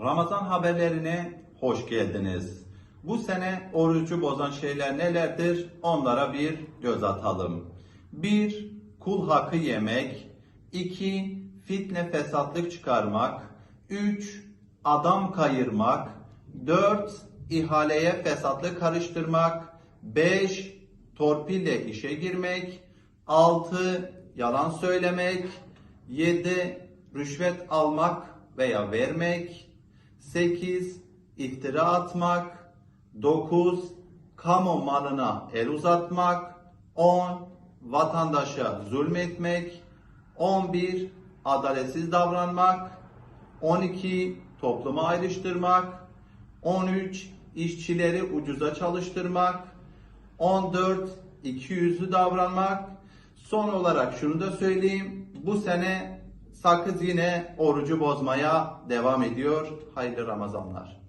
Ramazan haberlerine hoş geldiniz. Bu sene orucu bozan şeyler nelerdir? Onlara bir göz atalım. 1. Kul hakkı yemek. 2. Fitne fesatlık çıkarmak. 3. Adam kayırmak. 4. ihaleye fesatlık karıştırmak. 5. Torpille işe girmek. 6. Yalan söylemek. 7. Rüşvet almak veya vermek. 8. iftira atmak. 9. Kamu malına el uzatmak. 10. Vatandaşa zulmetmek. 11. Adaletsiz davranmak. 12. Toplumu ayrıştırmak. 13. işçileri ucuza çalıştırmak. 14. İkiyüzlü davranmak. Son olarak şunu da söyleyeyim. Bu sene sakız yine orucu bozmaya devam ediyor. Hayırlı Ramazanlar.